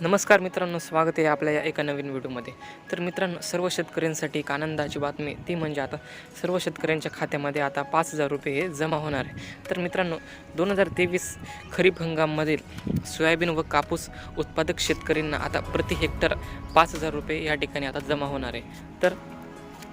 नमस्कार मित्रांनो स्वागत आहे आपल्या या एका नवीन व्हिडिओमध्ये. तर मित्रांनो सर्व शेतकऱ्यांसाठी एक आनंदाची बातमी ती म्हणजे आता सर्व शेतकऱ्यांच्या खात्यामध्ये आता पाच हजार रुपये हे जमा होणार आहे. तर मित्रांनो दोन हजार तेवीस खरीप हंगाममधील सोयाबीन व कापूस उत्पादक शेतकऱ्यांना आता प्रति हेक्टर पाच हजार रुपये या ठिकाणी आता जमा होणार आहे. तर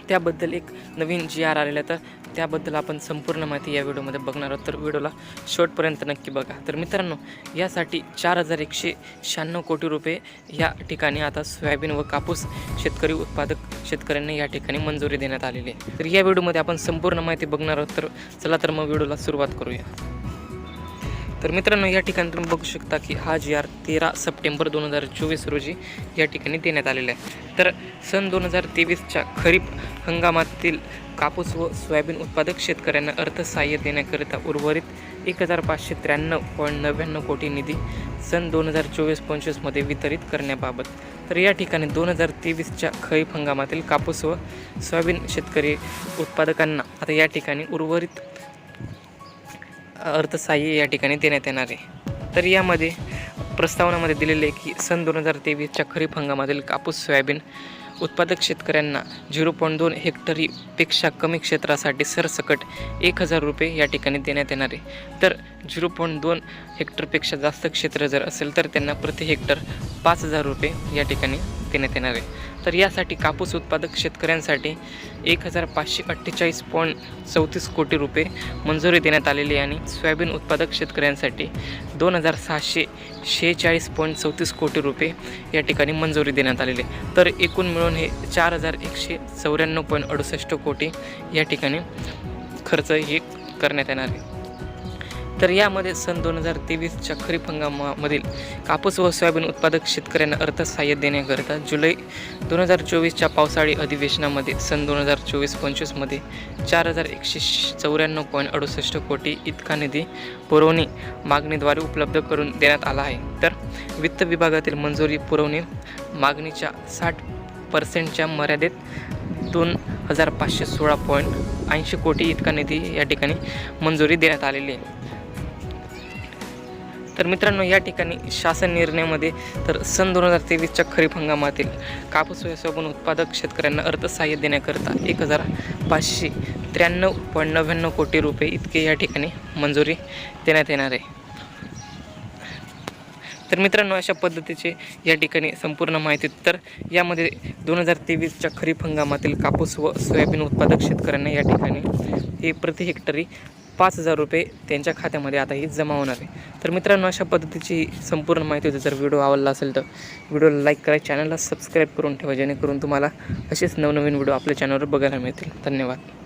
त्याबद्दल एक नवीन जी आर आलेला आहे तर त्याबद्दल आपण संपूर्ण माहिती या व्हिडिओमध्ये बघणार आहोत. तर व्हिडिओला शेवटपर्यंत नक्की बघा. तर मित्रांनो यासाठी चार हजार एकशे शहाण्णव कोटी रुपये या ठिकाणी आता सोयाबीन व कापूस शेतकरी उत्पादक शेतकऱ्यांना या ठिकाणी मंजुरी देण्यात आलेली आहे. तर या व्हिडिओमध्ये आपण संपूर्ण माहिती बघणार आहोत. तर चला तर मग व्हिडिओला सुरुवात करूया. तर मित्रांनो या ठिकाणी तुम्ही बघू शकता की हा जी आर तेरा सप्टेंबर दोन हजार चोवीस रोजी या ठिकाणी देण्यात आलेला आहे. तर सन दोन हजार तेवीसच्या खरीप हंगामातील कापूस व सोयाबीन उत्पादक शेतकऱ्यांना अर्थसहाय्य देण्याकरिता उर्वरित एक हजार पाचशे त्र्याण्णव पॉईंट नव्याण्णव कोटी निधी सन दोन हजार चोवीस पंचवीसमध्ये वितरित करण्याबाबत. तर या ठिकाणी दोन हजार तेवीसच्या खरीप हंगामातील कापूस व सोयाबीन शेतकरी उत्पादकांना आता या ठिकाणी उर्वरित अर्थसहाय्य या ठिकाणी देण्यात येणार आहे. तर यामध्ये प्रस्तावनामध्ये दिलेले आहे की सन दोन हजार तेवीसच्या खरीप हंगामातील कापूस सोयाबीन उत्पादक शेतकऱ्यांना झिरो पॉईंट दोन हेक्टरीपेक्षा कमी क्षेत्रासाठी सरसकट एक हजार रुपये या ठिकाणी देण्यात येणार आहे. तर झिरो पॉईंट दोन हेक्टरपेक्षा जास्त क्षेत्र जर असेल तर त्यांना प्रति हेक्टर पाच हजार रुपये या ठिकाणी देण्यात येणार आहे. तर यासाठी कापूस उत्पादक शेतकऱ्यांसाठी एक हजार पाचशे अठ्ठेचाळीस पॉईंट चौतीस कोटी रुपये मंजुरी देण्यात आलेली आणि सोयाबीन उत्पादक शेतकऱ्यांसाठी दोन हजार सहाशे शेहेचाळीस पॉईंट चौतीस कोटी रुपये या ठिकाणी मंजुरी देण्यात आलेली आहे. तर एकूण मिळून हे चार हजार एकशे चौऱ्याण्णव पॉईंट अडुसष्ट कोटी या ठिकाणी खर्च हे करण्यात येणार आहे. तर यामध्ये सन दोन हजार तेवीसच्या खरीप हंगामामधील कापूस व सोयाबीन उत्पादक शेतकऱ्यांना अर्थसहाय्य देण्याकरिता जुलै दोन हजार चोवीसच्या पावसाळी अधिवेशनामध्ये सन दोन हजार चोवीस पंचवीसमध्ये चार हजार एकशे चौऱ्याण्णव पॉईंट अडुसष्ट कोटी इतका निधी पुरवणी मागणीद्वारे उपलब्ध करून देण्यात आला आहे. तर वित्त विभागातील मंजुरी पुरवणी मागणीच्या साठ पर्सेंटच्या मर्यादेत दोन हजार पाचशे सोळा पॉईंट ऐंशी कोटी इतका निधी या ठिकाणी मंजुरी देण्यात आलेली आहे. तर मित्रांनो या ठिकाणी शासन निर्णयामध्ये तर सन दोन हजार तेवीसच्या खरीप हंगामातील कापूस व सोयाबीन उत्पादक शेतकऱ्यांना अर्थसहाय्य देण्याकरता एक हजार पाचशे त्र्याण्णव पॉईंट नव्याण्णव कोटी रुपये इतके या ठिकाणी मंजुरी देण्यात येणार आहे. तर मित्रांनो अशा पद्धतीचे या ठिकाणी संपूर्ण माहिती. तर यामध्ये दोन हजार तेवीसच्या खरीप हंगामातील कापूस व सोयाबीन उत्पादक शेतकऱ्यांना या ठिकाणी हे प्रति हेक्टरी पाच हजार रुपये त्यांच्या खात्यामध्ये आता ही जमा होणार आहे. तर मित्रांनो अशा पद्धतीची संपूर्ण माहिती होती. जर व्हिडिओ आवडला असेल तर व्हिडिओला लाईक करा चॅनलला सबस्क्राईब करून ठेवा जेणेकरून तुम्हाला असेच नवनवीन व्हिडिओ आपल्या चॅनलवर बघायला मिळतील. धन्यवाद.